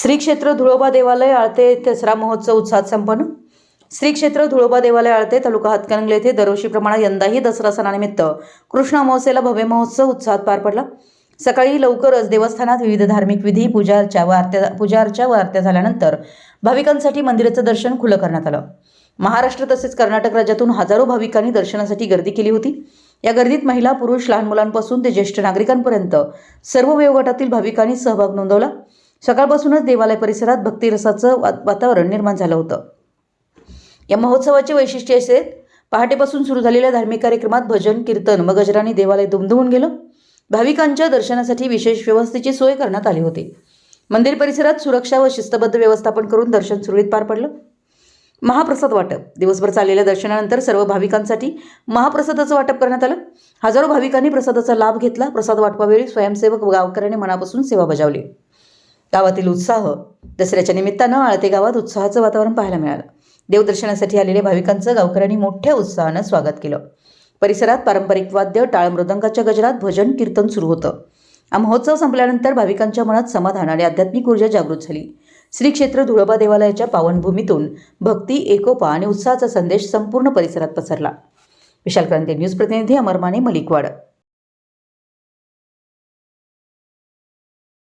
श्री क्षेत्र धुळोबा देवालय आळते दसरा महोत्सव उत्साहात संपन्न. श्री क्षेत्र धुळोबा देवालय आळते तालुका हातकणंगले येथे दरवर्षीप्रमाणे यंदाही दसरा सणानिमित्त कृष्ण अमावस्येला भव्य महोत्सव उत्साहात पार पडला. सकाळी लवकरच देवस्थानात विविध धार्मिक विधी पूजा अर्चा व आरत्या पूजा अर्चा व आरत्या झाल्यानंतर भाविकांसाठी मंदिराचं दर्शन खुलं करण्यात आलं. महाराष्ट्र तसेच कर्नाटक राज्यातून हजारो भाविकांनी दर्शनासाठी गर्दी केली होती. या गर्दीत महिला पुरुष लहान मुलांपासून ते ज्येष्ठ नागरिकांपर्यंत सर्व वयोगटातील भाविकांनी सहभाग नोंदवला. सकाळपासूनच देवालय परिसरात भक्तिरसाचं वातावरण निर्माण झालं होतं. या महोत्सवाचे वैशिष्ट्य असे पहाटेपासून सुरू झालेल्या धार्मिक कार्यक्रमात भजन कीर्तन व गजराने देवालय दुमदुमून गेलं. भाविकांच्या दर्शनासाठी विशेष व्यवस्थेची सोय करण्यात आली होती. मंदिर परिसरात सुरक्षा व शिस्तबद्ध व्यवस्थापन करून दर्शन सुरळीत पार पडलं. महाप्रसाद वाटप. दिवसभर चाललेल्या दर्शनानंतर सर्व भाविकांसाठी महाप्रसादाचं वाटप करण्यात आलं. हजारो भाविकांनी प्रसादाचा लाभ घेतला. प्रसाद वाटपावेळी स्वयंसेवक गावकऱ्यांनी मनापासून सेवा बजावली. गावातील उत्साह दसऱ्याच्या निमित्तानं आळते गावात उत्साहाचं वातावरण पाहायला मिळालं. देवदर्शनासाठी आलेल्या भाविकांचं गावकऱ्यांनी मोठ्या उत्साहानं स्वागत केलं. परिसरात पारंपरिक वाद्य टाळ मृदंगाच्या गजरात भजन कीर्तन सुरू होतं. हा महोत्सव संपल्यानंतर भाविकांच्या मनात समाधान आणि आध्यात्मिक ऊर्जा जागृत झाली. श्री क्षेत्र धुळोबा देवालयाच्या पावनभूमीतून भक्ती एकोपा आणि उत्साहाचा संदेश संपूर्ण परिसरात पसरला. विशाल क्रांती न्यूज प्रतिनिधी अमरमाने मलिकवाड.